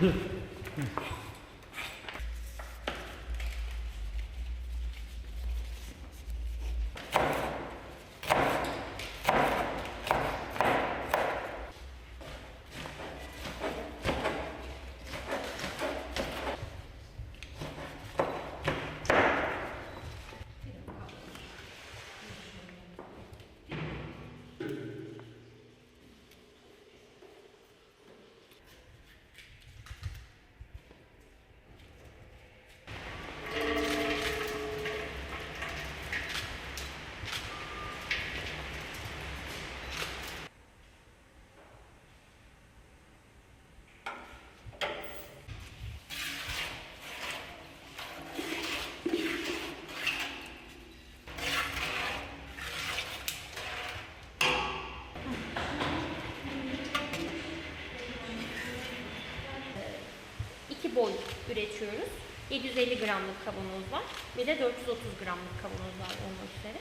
Dur. Boy üretiyoruz. 750 gramlık kavanoz var ve de 430 gramlık kavanoz var olmak üzere.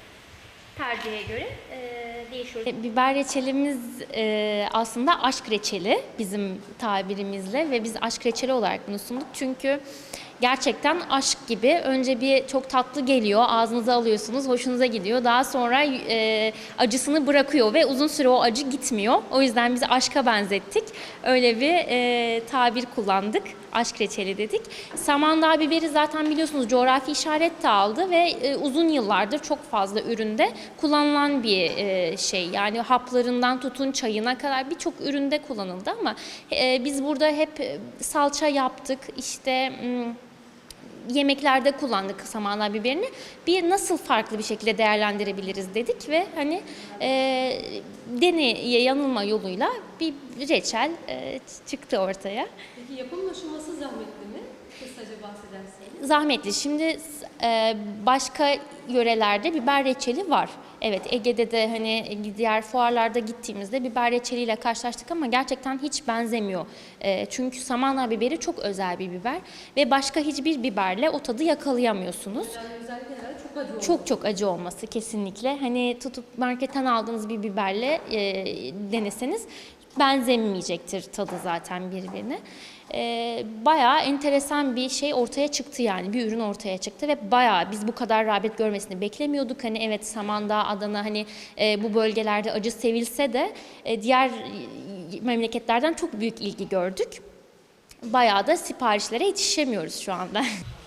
Tercihe göre e, değişiyor. Biber reçelimiz e, aslında aşk reçeli bizim tabirimizle ve biz aşk reçeli olarak bunu sunduk. Çünkü gerçekten aşk gibi önce bir çok tatlı geliyor, ağzınıza alıyorsunuz, hoşunuza gidiyor. Daha sonra e, acısını bırakıyor ve uzun süre o acı gitmiyor. O yüzden biz aşka benzettik. Öyle bir e, tabir kullandık. Aşk reçeli dedik. Samandağ biberi zaten biliyorsunuz coğrafi işaret de aldı ve e, uzun yıllardır çok fazla üründe kullanılan bir e, şey. Yani haplarından tutun çayına kadar birçok üründe kullanıldı ama e, biz burada hep salça yaptık. İşte m, yemeklerde kullandık samandağ biberini. Bir nasıl farklı bir şekilde değerlendirebiliriz dedik ve hani e, deneye yanılma yoluyla bir reçel e, çıktı ortaya. Peki yapım aşaması zahmetli mi? Kısaca bahsederseniz. Zahmetli. Şimdi e, başka yörelerde biber reçeli var. Evet Ege'de de hani diğer fuarlarda gittiğimizde biber reçeliyle karşılaştık ama gerçekten hiç benzemiyor. E, çünkü samandağ biberi çok özel bir biber ve başka hiçbir biberle o tadı yakalayamıyorsunuz. Yani özellikle çok acı. Çok çok acı olması kesinlikle. Hani tutup marketten aldığınız bir biberle e, deneseniz benzemeyecektir tadı zaten birbirine. E, bayağı enteresan bir şey ortaya çıktı yani bir ürün ortaya çıktı ve bayağı biz bu kadar rağbet görmesini beklemiyorduk. Hani evet Samandağ, Adana hani e, bu bölgelerde acı sevilse de e, diğer memleketlerden çok büyük ilgi gördük. Bayağı da siparişlere yetişemiyoruz şu anda.